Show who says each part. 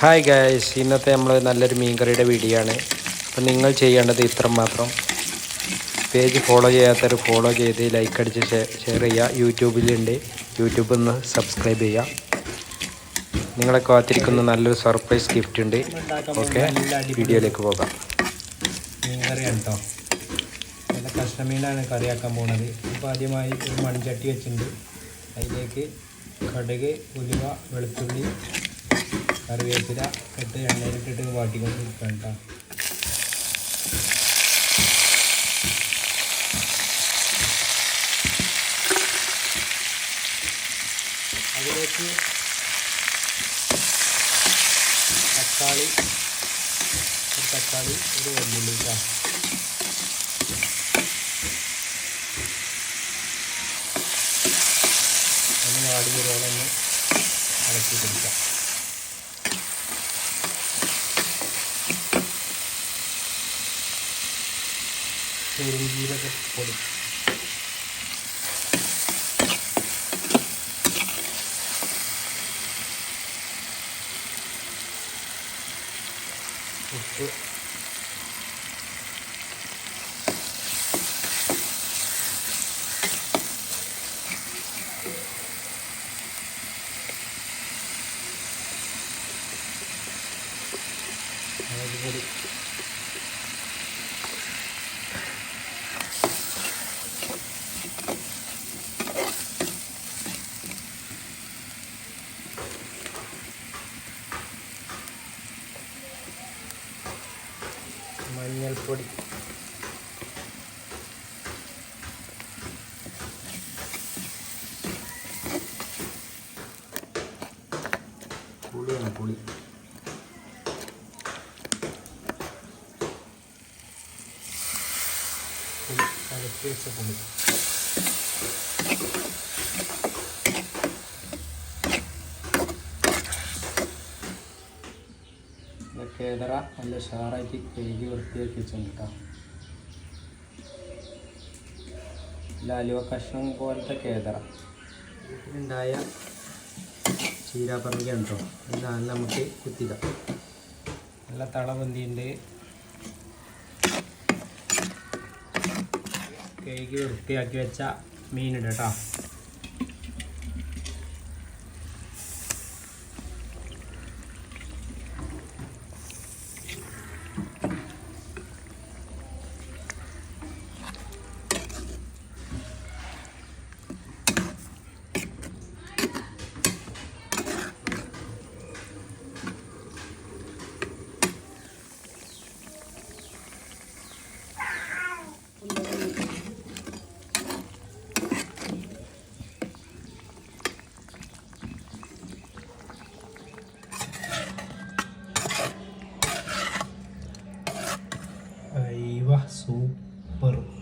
Speaker 1: Hi guys ഇന്നത്തെ നമ്മൾ നല്ലൊരു മീൻകറിയുടെ വീഡിയോ ആണ് അപ്പം നിങ്ങൾ ചെയ്യേണ്ടത് ഇത്ര മാത്രം. പേജ് ഫോളോ ചെയ്യാത്തവർ ഫോളോ ചെയ്ത് ലൈക്ക് അടിച്ച് ഷെയർ ചെയ്യുക. യൂട്യൂബിലുണ്ട്. യൂട്യൂബിൽ നിന്ന് സബ്സ്ക്രൈബ് ചെയ്യുക. നിങ്ങളെ കാത്തിരിക്കുന്ന നല്ലൊരു സർപ്രൈസ് ഗിഫ്റ്റ് ഉണ്ട്. ഓക്കെ വീഡിയോയിലേക്ക് പോകാം.
Speaker 2: മീൻ കറിയാണ് കേട്ടോ നല്ല കഷ്ണമീനാണ് കറിയാക്കാൻ പോകുന്നത് ഇപ്പോൾ ആദ്യമായി ഒരു മൺചട്ടി വെച്ചിട്ടുണ്ട്. അതിലേക്ക് കടുക് ഉലുവ വെളുത്തുള്ളി കറിവേപ്പില ഇട്ട് എണ്ണയിലിട്ടിട്ട് വാട്ടിക്കൊണ്ട് കേട്ടോ അതിലേക്ക് തക്കാളി ഒരു തക്കാളി ഒരു വെല്ലുള്ളി കേട്ടോ ഒന്ന് വാടി വരുവോളം ഒന്ന് ഇളക്കി കൊടുക്കാം. പെരുംജീരക പൊടി ഉപ്പ് മുളക് പൊടി മഞ്ഞൾപ്പൊടി. പുളിയാണ് പുളി. കലക്കി വെച്ച പുളി. ഇതൊക്കെ ഏതറ നല്ല ഷാറാക്കി കഴുകി വൃത്തിയാക്കി വെച്ചിട്ടുണ്ട് കേട്ടോ ലാലുവ കഷ്ണം പോലത്തെ കേതറ. വീട്ടിലുണ്ടായ ചീരാപ്പറമ്പിക്കാണ് കേട്ടോ ഇതാണ് നമുക്ക് കുത്തിക നല്ല തളബന്തിയുണ്ട് കഴുകി വൃത്തിയാക്കി വെച്ച മീനിട് കേട്ടോ. no ar por